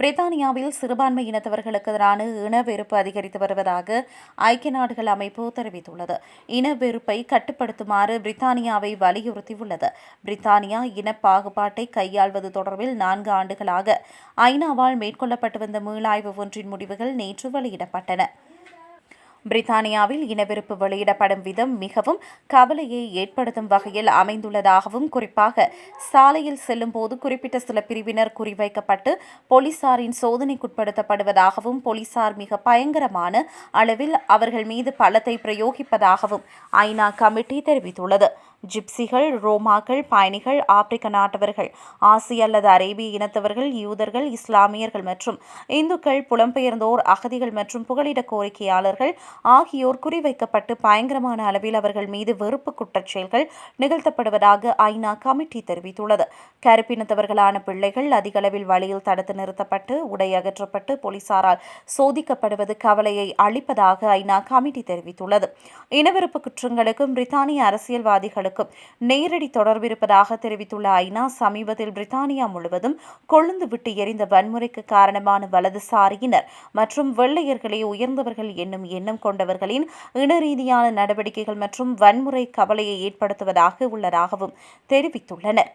பிரித்தானியாவில் சிறுபான்மை இனத்தவர்களுக்கு எதிரான இனவெறுப்பு அதிகரித்து வருவதாக ஐக்கிய நாடுகள் அமைப்பு தெரிவித்துள்ளது. இனவெறுப்பை கட்டுப்படுத்துமாறு பிரித்தானியாவை வலியுறுத்தியுள்ளது. பிரித்தானியா இன பாகுபாட்டை கையாள்வது தொடர்பில் நான்கு ஆண்டுகளாக ஐநாவால் மேற்கொள்ளப்பட்டு வந்த மீளாய்வு ஒன்றின் முடிவுகள் நேற்று வெளியிடப்பட்டன. பிரித்தானியாவில் இனவெறுப்பு வெளியிடப்படும் விதம் மிகவும் கவலையை ஏற்படுத்தும் வகையில் அமைந்துள்ளதாகவும் குறிப்பாக சாலையில் செல்லும் போது குறிப்பிட்ட சில பிரிவினர் குறிவைக்கப்பட்டு போலீசாரின் சோதனைக்குட்படுத்தப்படுவதாகவும் போலீசார் மிக பயங்கரமான அளவில் அவர்கள் மீது பலத்தை பிரயோகிப்பதாகவும் ஐநா கமிட்டி தெரிவித்துள்ளது. ஜிப்சிகள் ரோமாக்கள் பயணிகள் ஆப்பிரிக்க நாட்டவர்கள் ஆசிய அல்லது அரேபிய இனத்தவர்கள் யூதர்கள் இஸ்லாமியர்கள் மற்றும் இந்துக்கள் புலம்பெயர்ந்தோர் அகதிகள் மற்றும் புகலிட கோரிக்கையாளர்கள் ஆகியோர் குறிவைக்கப்பட்டு பயங்கரமான அளவில் அவர்கள் மீது வெறுப்பு குற்றச்செயல்கள் நிகழ்த்தப்படுவதாக ஐநா கமிட்டி தெரிவித்துள்ளது. கருப்பினத்தவர்களான பிள்ளைகள் அதிகளவில் வழியில் தடுத்து நிறுத்தப்பட்டு உடை அகற்றப்பட்டு போலீசாரால் சோதிக்கப்படுவது கவலையை அளிப்பதாக ஐநா கமிட்டி தெரிவித்துள்ளது. இனவெறுப்பு குற்றங்களுக்கும் பிரித்தானிய அரசியல்வாதிகளுக்கும் நேரடி தொடர்பு இருப்பதாக தெரிவித்துள்ள ஐநா சமீபத்தில் பிரித்தானியா முழுவதும் கொழுந்து விட்டு எரிந்த வன்முறைக்கு காரணமான வலதுசாரியினர் மற்றும் வெள்ளையர்களே உயர்ந்தவர்கள் என்னும் எண்ணம் கொண்டவர்களின் இன ரீதியான நடவடிக்கைகள் மற்றும் வன்முறை கவலையை ஏற்படுத்துவதாக உள்ளதாகவும் தெரிவித்துள்ளனர்.